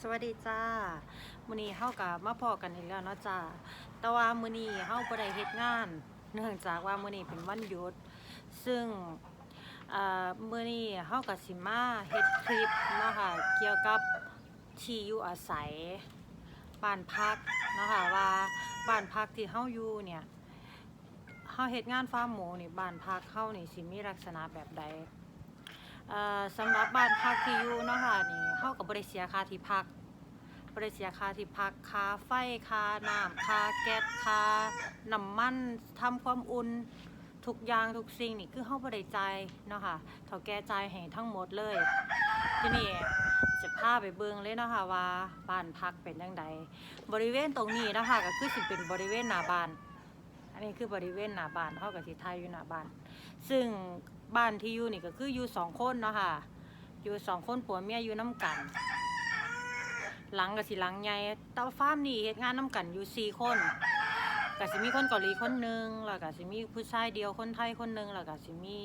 สวัสดีจ้ามื้อนี้เฮากับมาพอกันอีกแล้วเนาะจ้าแต่ว่ามื้อนี้เฮาบ่ได้เฮ็ดงาน เนื่องจากว่ามื้อนี้เป็นวันหยุด ซึ่งเอ่อมื้อนี้เฮาก็สิมาเฮ็ดคลิปเนาะค่ะเกี่ยวกับที่อยู่อาศัยบ้านพักเนาะค่ะว่าบ้านพักที่เฮาอยู่เนี่ยเฮาเฮ็ดงานฟาร์มหมูนี่บ้านพักเฮานี่สิมีลักษณะแบบใด สำหรับบ้านพักที่อยู่เนาะค่ะนี่เฮากับบริเสียค่าที่พัก บริเสียค่าที่พักค่าไฟค่าน้ำค่าแก๊สค่าน้ำมันทำความอุ่นทุกอย่างทุกสิ่งนี่คือเฮาบ่ได้จ่ายเนาะค่ะเฒ่าแก่จ่ายให้ทั้งหมดเลยทีนี้จะพาไปเบิ่งเลยเนาะค่ะว่าบ้านพักเป็นจังไดบริเวณตรงนี้เนาะคะก็คือสิเป็นบริเวณหน้าบ้าน อันนี้คือบริเวณหน้าบ้านเฮากับสิถ่ายอยู่หน้าบ้าน ซึ่ง บ้านที่อยู่นี่ก็คืออยู่สองคนเนาะค่ะ อยู่สองคนผัวเมียอยู่น้ำกัน หลังกับสิหลังใหญ่เต้าฟาร์มนี่เฮ็ดงานน้ำกันอยู่สี่คนก็สิมีคนเกาหลีคนหนึ่งแล้วก็สิมีผู้ชายเดียวคนไทยคนหนึ่งแล้วก็สิมี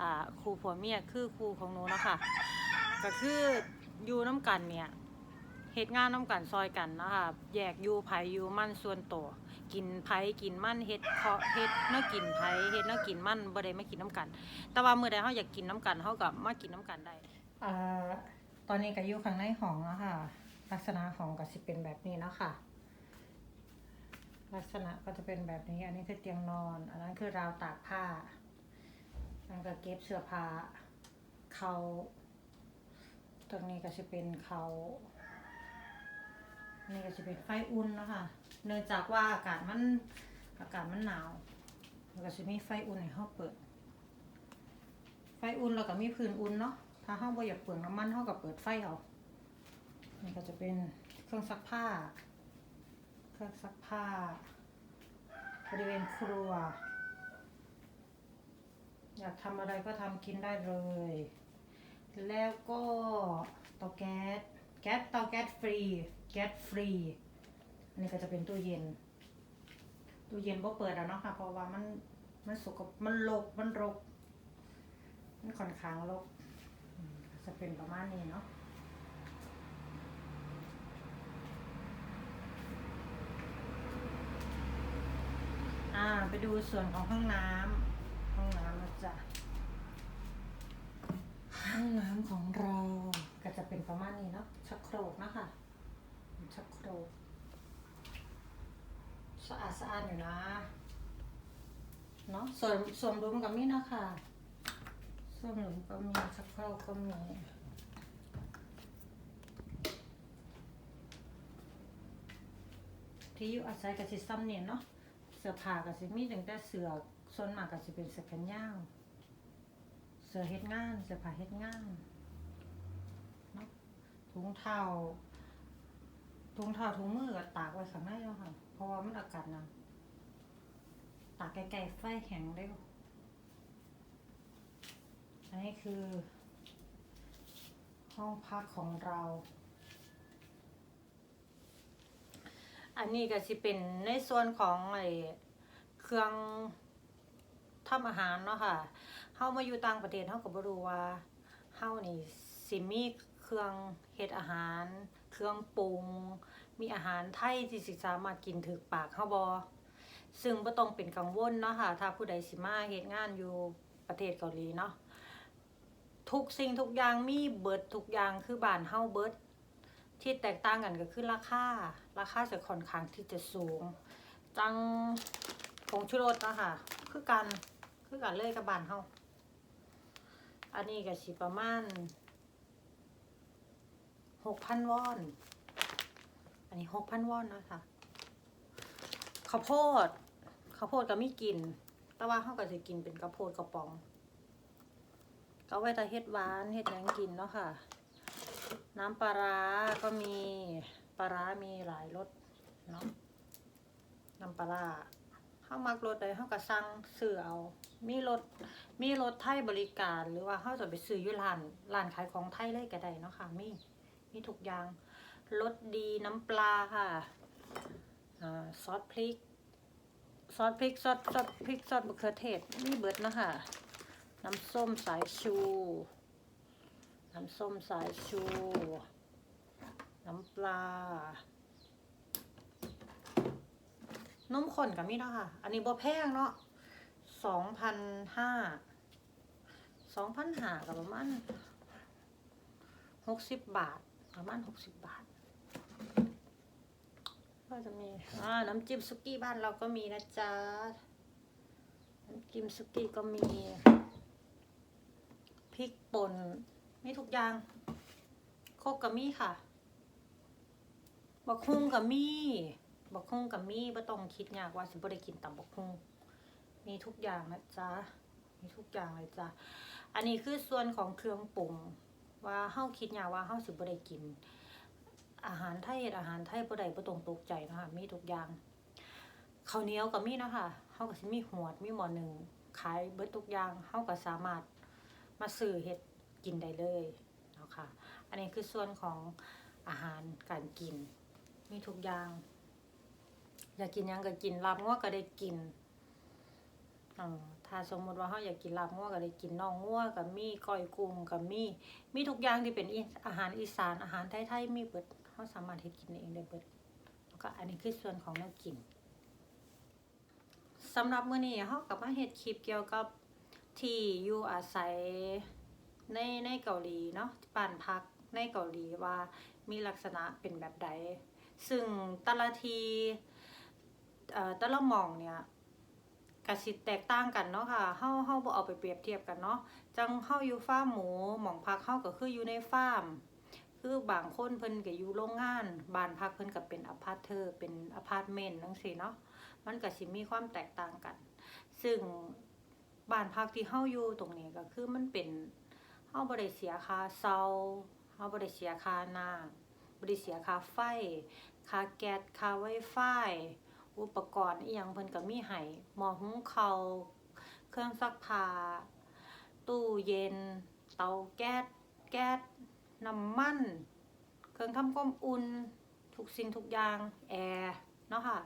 อ่าครูผัวเมียคือครูของหนูเนาะค่ะก็คืออยู่น้ำกันเนี่ยเฮ็ดงานน้ำกันซอยกันนะคะแยกอยู่ไผอยู่มั่นส่วนตัว กินไผกินมันเฮ็ดเคาะเฮ็ดเนื้อกินไผเฮ็ดเนื้อกินมันบ่ได้มากินน้ำกัน แต่ว่ามื้อใดเฮาอยากกินน้ำกันเฮาก็มากินน้ำกันได้อ่าตอนนี้ก็อยู่ข้างในห้องแล้วค่ะ ลักษณะของก็สิเป็นแบบนี้เนาะค่ะ ลักษณะก็จะเป็นแบบนี้ อันนี้คือเตียงนอน อันนั้นคือราวตากผ้าอันก็เก็บเสื้อผ้าเขาตรงนี้ก็จะเป็นเขานี่ก็จะเป็นไฟอุ่นนะคะ เนื่องจากว่าอากาศมันอากาศมันหนาวแล้วก็จะมีไฟอุ่นให้เราเปิด ไฟอุ่นแล้วก็มีพื้นอุ่นเนาะถ้าเราบ่อยากเปลืองน้ำมันเราก็เปิดไฟเอานี่ก็จะเป็นเครื่องซักผ้า เครื่องซักผ้าบริเวณครัว อยากทำอะไรก็ทำกินได้เลย แล้วก็เตาแก๊ส แก๊สเตาแก๊สฟรี แก๊สฟรี อันนี้ก็จะเป็นตู้เย็น ตู้เย็นบ่เปิดแล้วเนาะค่ะ เพราะว่ามันมันสกปรกมันรกมันรก มันค่อนข้างรกอืมจะเป็นประมาณนี้เนาะอ่าไปดูส่วนของห้องน้ำห้องน้ำนะจ๊ะห้องน้ำของเราก็จะเป็นประมาณนี้เนาะชักโครกนะคะชักโครก สะอาดสะอาดอยู่นะเนาะส่วนส่วนรวมกับนี่นะคะส่วนรวมก็มีชักโครกก็มีที่อยู่อาศัยกับสิซ้ำเนี่ยเนาะเสื้อผ้ากับสิมีตั้งแต่เสือส่วนมากกับสิเป็นเสื้อแขนยาวเสื้อเฮ็ดงานเสื้อผ้าเฮ็ดงานเนาะถุงเท้าถุงเท้าถุงมือก็ตากไว้ข้างในแล้วค่ะเพ ราะว่ามันอากาศหนาวตากไกลๆไฟแข็งได้บ่อันนี้คือ ห้องพักของเรา อันนี้ก็สิเป็นในส่วนของไอเครื่องทำอาหารเนาะค่ะเฮามาอยู่ต่างประเทศเฮาก็บ่รู้ว่าเฮานี่สิมีเครื่องเฮ็ดอาหาร เครื่องปรุง มีอาหารไทยที่สิสามารถกินถึกปากเฮาบ่ซึ่งบ่ต้องเป็นกังวลเนาะค่ะ ถ้าผู้ใดสิมาเฮ็ดงานอยู่ประเทศเกาหลีเนาะทุกสิ่งทุกอย่างมีเบิดทุกอย่างคือบ้านเฮาเบิด ที่แตกต่างกันก็คือราคาราคาจะค่อนข้างที่จะสูง จังผงชูรสเนาะค่ะคือกันคือกันเลยกับบ้านเฮาอันนี้ก็สิประมาณหกพันวอน อันนี้หกพันวอนเนาะคะข้าวโพดข้าวโพดก็ไมีกิน แต่ว่าเขาก็จะกินเป็นข้าวโพดกระป๋อง ก็ไว้แต่เฮ็ดหวานเฮ็ดหยังกินเนาะค่ะ น้ำปลาร้าก็มีปลาร้ามีหลายรสเนาะน้ำปลาร้าเฮามักรสใดเฮาก็สั่งซื้อเอา มีรถมีรถไทยบริการหรือว่าเขาจะไปซื้อยู่ร้านร้านขายของไทยเลยก็ได้เนาะค่ะมีมีทุกอย่าง รสดีน้ำปลาค่ะอ่าซอสพริก ซอสพริก ซอสซอสพริก ซอสมะเขือเทศมีเบิดนะคะ น้ำส้มสายชู น้ำส้มสายชู น้ำปลานมข้นกับมีเนาะค่ะ อันนี้บ่แพงเนาะสองพันห้า สองพันห้ากับประมาณหกสิบบาท ประมาณหกสิบบาท ก็จะมีอ่าน้ำจิ้มซุกี้บ้านเราก็มีนะจ๊ะ น้ำจิ้มซุกี้ก็มี พริกป่นมีทุกอย่าง โคกกับมีค่ะ บักฮุ่งกับมีบักฮุ่งกับมีบ่ต้องคิดยากว่าสิบ่ได้กินตำบักฮุ่งมีทุกอย่างนะจ๊ะ มีทุกอย่างเลยจ้ะ อันนี้คือส่วนของเครื่องปรุงว่าเฮาคิดยากว่าเฮาสิบ่ได้กิน อาหารไทยเฮ็ดอาหารไทยบ่ได้บ่ต้องตกใจนะคะมีทุกอย่างข้าวเหนียวก็มีนะค่ะเฮาก็สิมีหวดมีหมอหนึ่งขายเบิดทุกอย่างเฮาก็สามารถมาซื้อเฮ็ดกินได้เลยเนาะค่ะอันนี้คือส่วนของอาหารการกิน มีทุกอย่างอยากกินยังก็กินลาบงัวก็ได้กินอ๋อถ้าสมมติว่าเฮาอยากกินลาบงัวก็ได้กินน่องงัวก็มีก้อยกุ้งก็มีมีทุกอย่างที่เป็นอีอาหารอีสานอาหารไทยๆมีเบิด เฮาสามารถเฮ็ดกินเองได้เบิดแล้วก็อันนี้คือส่วนของแนวกินสำหรับมื้อนี้เฮาก็มาเฮ็ดคลิปเกี่ยวกับที่อยู่อาศัยในในเกาหลีเนาะบ้านพักในเกาหลีว่ามีลักษณะเป็นแบบใด ซึ่งแต่ละทีแต่ละมองเนี่ยกสิแตกต่างกันเนาะค่ะเฮาเฮาบ่เอาไปเปรียบเทียบกันเนาะ จังเฮาอยู่ฟาร์มหมู หม่องพักเฮาก็คืออยู่ในฟาร์ม คือบางคนเพิ่นก็อยู่โรงงานบ้านพักเพิ่นก็เป็นอพาร์ตเทอร์เป็นอพาร์ตเมนต์จังซี่เนาะมันก็สิมีความแตกต่างกัน ซึ่งบ้านพักที่เฮาอยู่ตรงนี้ก็คือมันเป็นเฮาบ่ได้เสียค่าเซาเฮาบ่ได้เสียค่าน้ำบ่ได้เสียค่าไฟค่าแก๊สค่าไวไฟอุปกรณ์อีหยังเพิ่นก็มีให้หม้อหุงข้าวเครื่องซักผ้าตู้เย็น เตาแก๊สแก๊ส น้ำมัน เครื่องทำความอุ่น ทุกสิ่งทุกอย่าง แอร์เนาะค่ะ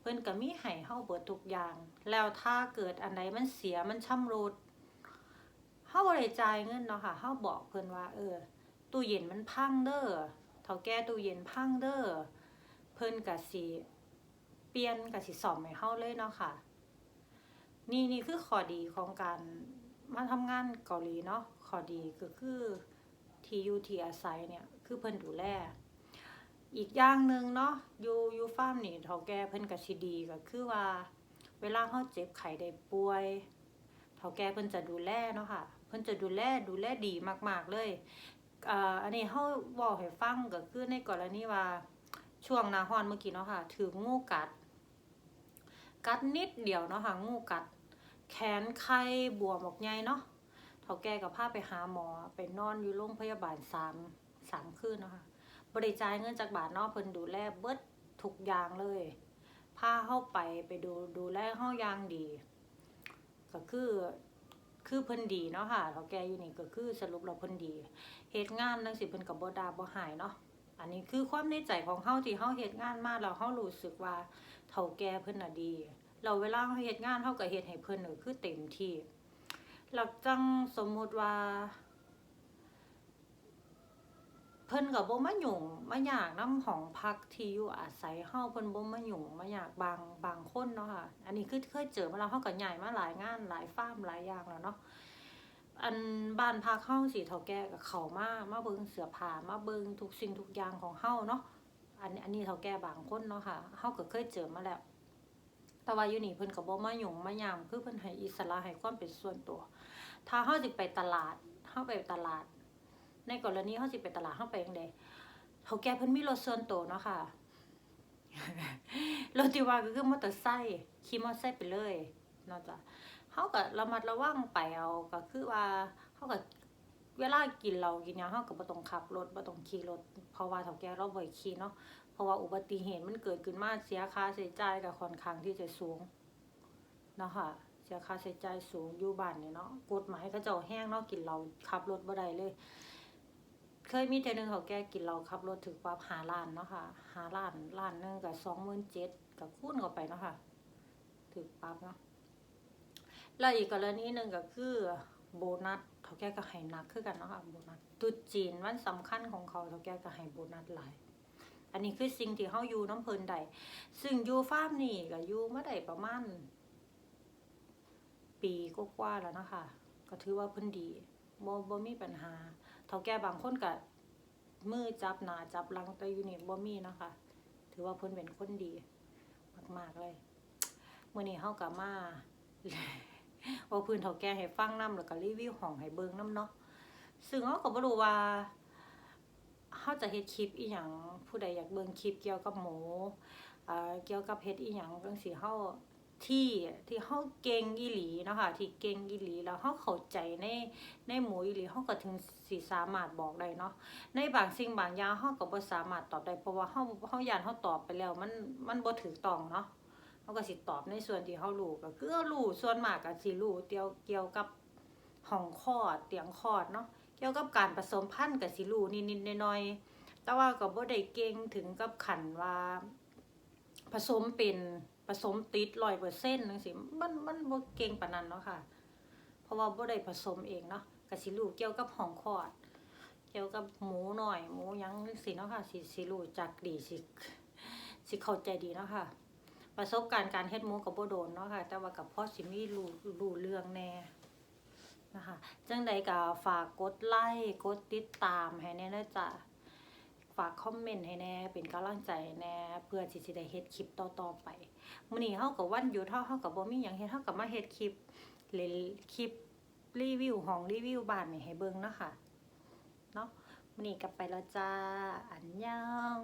เพิ่นก็มีให้เฮาเบิดทุกอย่าง แล้วถ้าเกิดอันใดมันเสียมันชำรุดเฮาบ่ได้จ่ายเงินเนาะค่ะเฮาบอกเพิ่นว่าเออตู้เย็นมันพังเด้อเฒ่าแก่ตู้เย็นพังเด้อเพิ่นก็สิเปลี่ยนก็สิซ่อมให้เฮาเลยเนาะค่ะ นี่นี่คือข้อดีของการมาทำงานเกาหลีเนาะข้อดีก็คือ ที่อยู่ที่อาศัยเนี่ยคือเพิ่นดูแลอีกอย่างหนึ่งเนาะอยู่อยู่ฟาร์มนี่เฒ่าแก่เพิ่นก็สิดีก็คือว่า เวลาเฮาเจ็บไข้ได้ป่วยเฒ่าแก่เพิ่นจะดูแลเนาะค่ะเพิ่นจะดูแลดูแลดีมาก ๆเลยอันนี้เฮาเว้าให้ฟังก็คือในกรณีว่าช่วงนาร้อนเมื่อกี้เนาะค่ะถูกงูกัด กัดนิดเดียวเนาะค่ะงูกัด แขนไข้บวมออกใหญ่เนาะ เฒ่าแก่ก็พาไปหาหมอไปนอนอยู่โรงพยาบาลสามสามคืนนะคะบ่ได้จ่ายเงินจากบาทนาะเพิ่นดูแลเบิดทุกอย่างเลยพาเฮาไปไปดูดูแลเฮาอย่างดี ก็คือคือเพิ่นดีเนาะค่ะเฒ่าแก่อยู่นี่ก็คือสรุปแล้วเพิ่นดีเฮ็ดงานจังซี่เพิ่นก็บ่ดาบ่หายเนาะอันนี้คือความในใจของเฮาที่เฮาเฮ็ดงานมาแล้วเฮารู้สึกว่าเฒ่าแก่เพิ่นน่ะดีแล้วเวลาเฮาเฮ็ดงานเฮาก็เฮ็ดให้เพิ่นก็คือเต็มที่ แล้วจังสมมุติว่า เพิ่นก็บ่มาหยุ่งมาอยากนำห้องพักที่อยู่อาศัยเฮาเพิ่นบ่มาหยุ่งมาอยากบางบางคนเนาะค่ะ อันนี้คือเคยเจอมาแล้วเฮาก็ย้ายมาหลายงานหลายฟาร์มหลายอย่างแล้วเนาะอันบ้านพักเฮาสิเฒ่าแก่ก็เขามามาเบิงเสือผ้ามาเบิงทุกสิ่งทุกอย่างของเฮาเนาะอันอันนี้เฒ่าแก่บางคนเนาะค่ะเฮาก็เคยเจอมาแล้วแต่ว่าอยู่นี่เพิ่นก็บ่มาหยุ่งมายามคือเพิ่นให้อิสระให้ความเป็นส่วนตัว ถ้าเฮาสิไปตลาดเฮาไปตลาด ในกรณีเฮาสิไปตลาดเฮาไปจังไดเฒ่าแกเพิ่นมีรถส่วนตัวเนาะค่ะรถที่ว่าก็คือมอเตอร์ไซค์ขี่มอเตอร์ไซค์ไปเลยนาะจ้ะเฮาก็ระมัดระวังไปเอาก็คือว่าเฮาก็เวลากินเหล้ากินยังเฮาก็บ่ต้องขับรถบ่ต้องขี่รถเพราะว่าเฒ่าแก่เราบ่ให้ขี่เนาะเพราะว่าอุบัติเหตุมันเกิดขึ้นมาเสียค่าใช้จ่ายก็ค่อนข้างที่จะสูงเนาะค่ะ เสียค่าใช้จ่ายสูงอยู่บ้านนี่เนาะกฎหมายเขาเจ้าแห้งเนาะกินเหล้าขับรถบ่ได้เลย เคยมีเทนึงเขาแก่กินเหล้าขับรถถึกปรับ5ล้านเนาะค่ะ5ล้านล้านหนึงก็27,000ก็คูณเข้าไปเนาะค่ะถึกปรับเนาะแล้วอีกกรณีหนึ่งก็คือโบนัสเขาแก่ก็ให้หนักคือกันเนาะค่ะโบนัสตรุษจีนวันสำคัญของเขาเขาแก่ก็ให้โบนัสหลายอันนี้คือสิ่งที่เฮาอยู่น้ำเพลินได้ซึ่งอยู่ฟาร์มนี่ก็อยู่มาได้ประมาณ ปีกว่าๆแล้วนะคะก็ถือว่าเพิ่นดีบ่บ่มีปัญหาเฒ่าแก่บางคนก็มือจับหนาจับหลังแต่อยู่นี่บ่มีนะคะ ถือว่าเพิ่นเป็นคนดี มากๆเลยมื้อนี้เฮาก็มาว่าพื้นเฒ่าแก่ให้ฟังนํแล้วก็รีวิวห้องให้เบิ่งนํเนาะซึ่งเฮาก็บ่รู้ว่าเฮาจะเฮ็ดคลิปอีหยังผู้ใดอยากเบิ่งคลิปเกี่ยวกับหมูอ่าเกี่ยวกับเฮ็ดอีหยังจังซี่เฮา ที่ที่เฮาเก่งอีหลีเนาะค่ะที่เก่งอีหลีแล้วเฮาเข้าใจในในหมูอีหลีเฮาก็ถึงสิสามารถบอกได้เนาะในบางสิ่งบางอย่างเฮาก็บ่สามารถตอบได้เพราะว่าเฮาเฮายานเฮาตอบไปแล้ว มันมันบ่ถูกต้องเนาะเขาก็สิตอบในส่วนที่เขารู้ก็คือรู้ส่วนมากก็สิรู้เกี่ยวเกี่ยวกับห้องคลอดเตียงคลอดเนาะเกี่ยวกับการผสมพันธุ์ก็สิรู้นิดๆหน่อยๆแต่ว่าก็บ่ได้เก่งถึงกับขันว่าผสมเป็น ผสมติด100%จังซี่มันมันบ่เก่งปานนั้นเนาะค่ะ เพราะว่าบ่ได้ผสมเองเนาะก็สิรู้เกี่ยวกับห้องคอด เกี่ยวกับหมูหน่อย หมูยังจังซี่เนาะค่ะสิสิรู้จักดีสิสิเข้าใจดีเนาะค่ะประสบการณ์การเฮ็ดหมูกับบ่โดนเนาะค่ะ แต่ว่ากับพ่อสิมีรู้รู้เรื่องแน่นะคะจังใดก็ฝากกดไลค์กดติดตามให้แน่นะจ๊ะ ฝากคอมเมนต์ให้แน่ เป็นกำลังใจแน่ เพื่อที่จะได้เฮ็ดคลิปต่อๆไปมื้อนี้เฮากับวันอยู่เฮาเฮากับบ่มีหยังเฮ็ดเฮากับมาเฮ็ดคลิปเล่นคลิปรีวิวห้องรีวิวบ้านนี่ให้เบิ่งเนาะค่ะเนาะมื้อนี้กลับไปแล้วจ้าอันยอง